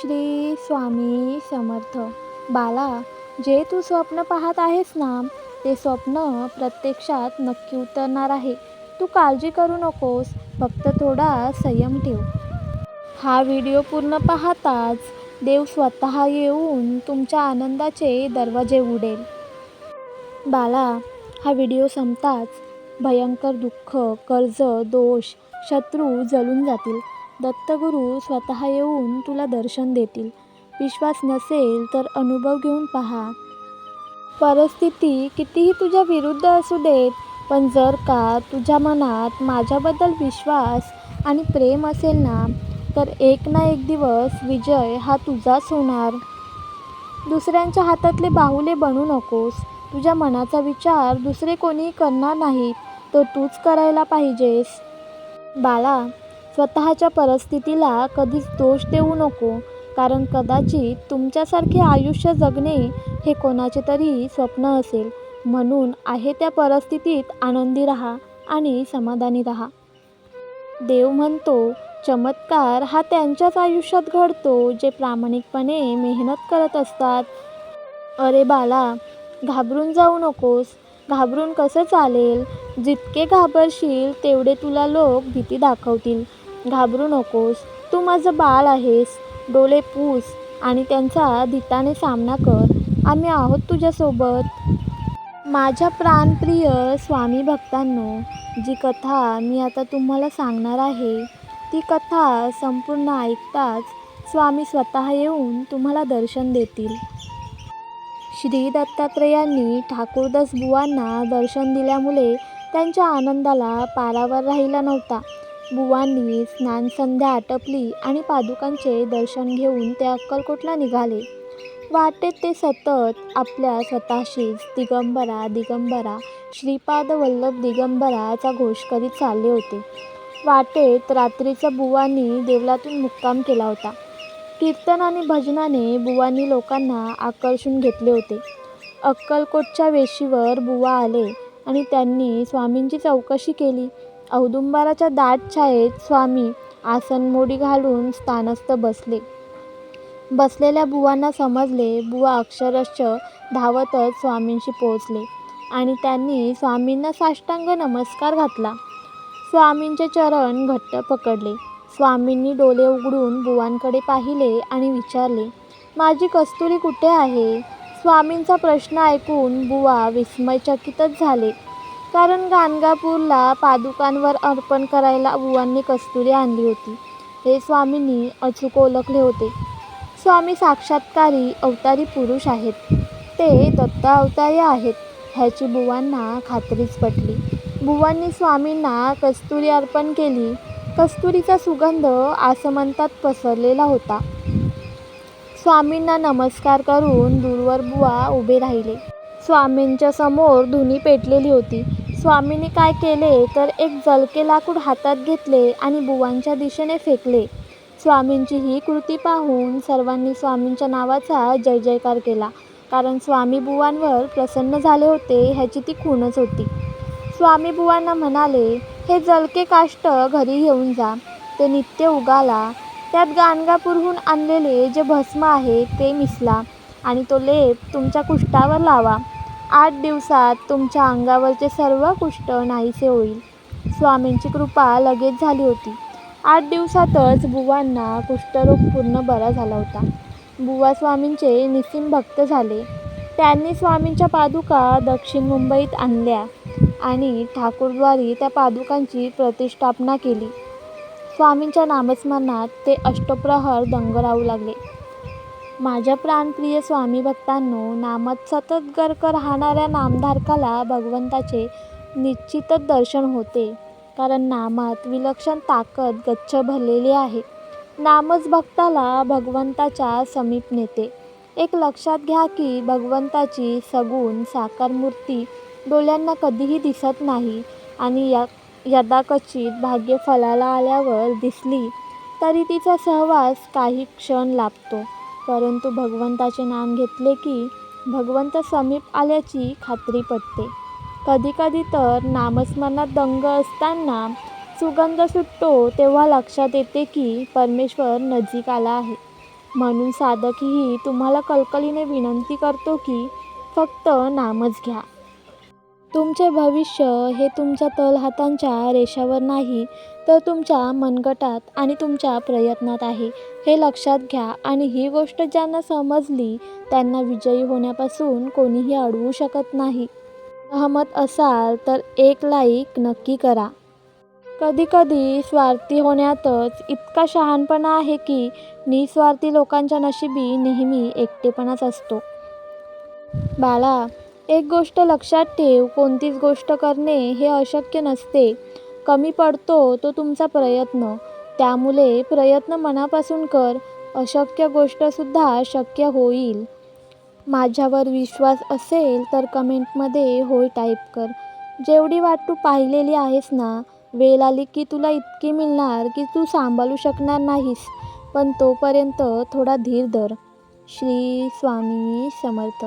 श्री स्वामी समर्थ. बाला जे तू स्वप्न पाहत आहेस ना ते स्वप्न प्रत्यक्षात नक्की उतरणार आहे. तू काळजी करू नकोस फक्त थोडा संयम ठेव. हा व्हिडिओ पूर्ण पाहताच देव स्वतः येऊन तुमच्या आनंदाचे दरवाजे उडेल बाला हा व्हिडिओ संपताच भयंकर दुःख कर्ज दोष शत्रू जळून जातील. दत्तगुरू स्वतः येऊन तुला दर्शन देतील. विश्वास नसेल तर अनुभव घेऊन पहा. परिस्थिती कितीही तुझ्या विरुद्ध असू देत पण जर का तुझ्या मनात माझ्याबद्दल विश्वास आणि प्रेम असेल ना तर एक ना एक दिवस विजय हा तुझाच होणार. दुसऱ्यांच्या हातातले बाहुले बनू नकोस. तुझ्या मनाचा विचार दुसरे कोणीही करणार नाहीत तो तूच करायला पाहिजेस. बाळा स्वतःच्या परिस्थितीला कधीच दोष देऊ नको कारण कदाचित तुमच्यासारखे आयुष्य जगणे हे कोणाचे तरी स्वप्न असेल. म्हणून आहे त्या परिस्थितीत आनंदी राहा आणि समाधानी राहा. देव म्हणतो चमत्कार हा त्यांच्याच आयुष्यात घडतो जे प्रामाणिकपणे मेहनत करत असतात. अरे बाला घाबरून जाऊ नकोस. घाबरून कसं चालेल? जितके घाबरशील तेवढे तुला लोक भीती दाखवतील. घाबरू नकोस. तू माझं बाळ आहेस. डोळे पूस आणि त्यांचा धिताने सामना कर. आम्ही आहोत तुझ्यासोबत. माझ्या प्राणप्रिय स्वामी भक्तांनो जी कथा मी आता तुम्हाला सांगणार आहे ती कथा संपूर्ण ऐकताच स्वामी स्वतः येऊन तुम्हाला दर्शन देतील. श्री दत्तात्रेयांनी ठाकूरदास बुवांना दर्शन दिल्यामुळे त्यांच्या आनंदाला पारावर राहिला नव्हता. बुवांनी स्नानसंध्या आटपली आणि पादुकांचे दर्शन घेऊन ते अक्कलकोटला निघाले. वाटेत ते सतत आपल्या स्वतःशीच दिगंबरा दिगंबरा श्रीपाद वल्लभ दिगंबराचा घोष करीत चालले होते. वाटेत रात्रीचा बुवांनी देवलातून मुक्काम केला होता. कीर्तन आणि भजनाने बुवांनी लोकांना आकर्षून घेतले होते. अक्कलकोटच्या वेशीवर बुवा आले आणि त्यांनी स्वामींची चौकशी केली. औदुंबराच्या दाट छायेत स्वामी आसनमोडी घालून स्थानस्थ बसले. बसलेल्या बुवांना समजले बुवा अक्षरश धावतच स्वामींशी पोहोचले आणि त्यांनी स्वामींना साष्टांग नमस्कार घातला. स्वामींचे चरण घट्ट पकडले. स्वामींनी डोले उघडून बुवांकडे पाहिले आणि विचारले माझी कस्तुरी कुठे आहे? स्वामींचा प्रश्न ऐकून बुवा विस्मयचकितच झाले. कारण गाणगापूरला पादुकांवर अर्पण करायला बुवांनी कस्तुरी आणली होती. हे स्वामींनी अचूक ओळखले होते. स्वामी साक्षात्कारी अवतारी पुरुष आहेत. ते दत्त अवतारी आहेत ह्याची बुवांना खात्रीच पटली. बुवांनी स्वामींना कस्तुरी अर्पण केली. कस्तुरीचा सुगंध आसमंतात पसरलेला होता. स्वामींना नमस्कार करून दूरवर बुवा उभे राहिले. स्वामींच्या समोर धुनी पेटलेली होती. स्वामींनी काय केले तर एक जलके लाकूड हातात घेतले आणि बुवांच्या दिशेने फेकले. स्वामींची ही कृती पाहून सर्वांनी स्वामींच्या नावाचा जय जयकार केला. कारण स्वामी बुवांवर प्रसन्न झाले होते ह्याची ती खूणच होती. स्वामी बुवांना म्हणाले हे जलके काष्ट घरी घेऊन जा. ते नित्य उगाला. त्यात गाणगापूरहून आणलेले जे भस्म आहे ते मिसला आणि तो लेप तुमच्या कुष्ठावर लावा. आठ दिवसात तुमच्या अंगावरचे सर्व कुष्ठ नाहीसे होईल. स्वामींची कृपा लगेच झाली होती. आठ दिवसातच बुवांना कुष्ठरोग पूर्ण बरा झाला होता. बुवा स्वामींचे निसीम भक्त झाले. त्यांनी स्वामींच्या पादुका दक्षिण मुंबईत आणल्या आणि ठाकूरद्वारी त्या पादुकांची प्रतिष्ठापना केली. स्वामींच्या नामस्मरणात ते अष्टप्रहर दंग राहू लागले. माझ्या प्राणप्रिय स्वामी भक्तांनो नामात सतत गर्क राहणाऱ्या नामधारकाला भगवंताचे निश्चितच दर्शन होते. कारण नामात विलक्षण ताकद गच्छ भरलेली आहे. नामच भक्ताला भगवंताच्या समीप नेते. एक लक्षात घ्या की भगवंताची सगुण साकार मूर्ती डोळ्यांना कधीही दिसत नाही आणि या यदाकचित भाग्य फलाला आल्यावर दिसली तरी तिचा सहवास काही क्षण लाभतो. परंतु भगवंताचे नाम घेतले की भगवंत समीप आल्याची खात्री पटते. कधीकधी तर नामस्मरणात दंग असताना सुगंध सुटतो तेव्हा लक्षात येते की परमेश्वर नजीक आला आहे. म्हणून साधकही तुम्हाला कलकलीने विनंती करतो की फक्त नामच घ्या. तुमचे भविष्य हे तुमच्या तळहातांच्या रेषावर नाही तर तुमच्या मनगटात आणि तुमच्या प्रयत्नात आहे. हे लक्षात घ्या आणि ही गोष्ट ज्यांना समजली त्यांना विजयी होण्यापासून कोणीही अडवू शकत नाही. सहमत असाल तर एक लाईक नक्की करा. कधीकधी स्वार्थी होण्यातच इतका शहाणपणा आहे की निस्वार्थी लोकांच्या नशिबी नेहमी एकटेपणाच असतो. बाळा एक गोष्ट लक्षात ठेव कोणतीच गोष्ट करणे हे अशक्य नसते. कमी पडतो तो तुमचा प्रयत्न. त्यामुळे प्रयत्न मनापासून कर अशक्य गोष्टसुद्धा शक्य होईल. माझ्यावर विश्वास असेल तर कमेंटमध्ये होय टाईप कर. जेवढी वाट तू पाहिलेली आहेस ना वेळ आली की तुला इतकी मिळणार की तू सांभाळू शकणार नाहीस पण तोपर्यंत थोडा धीर धर. श्री स्वामी समर्थ.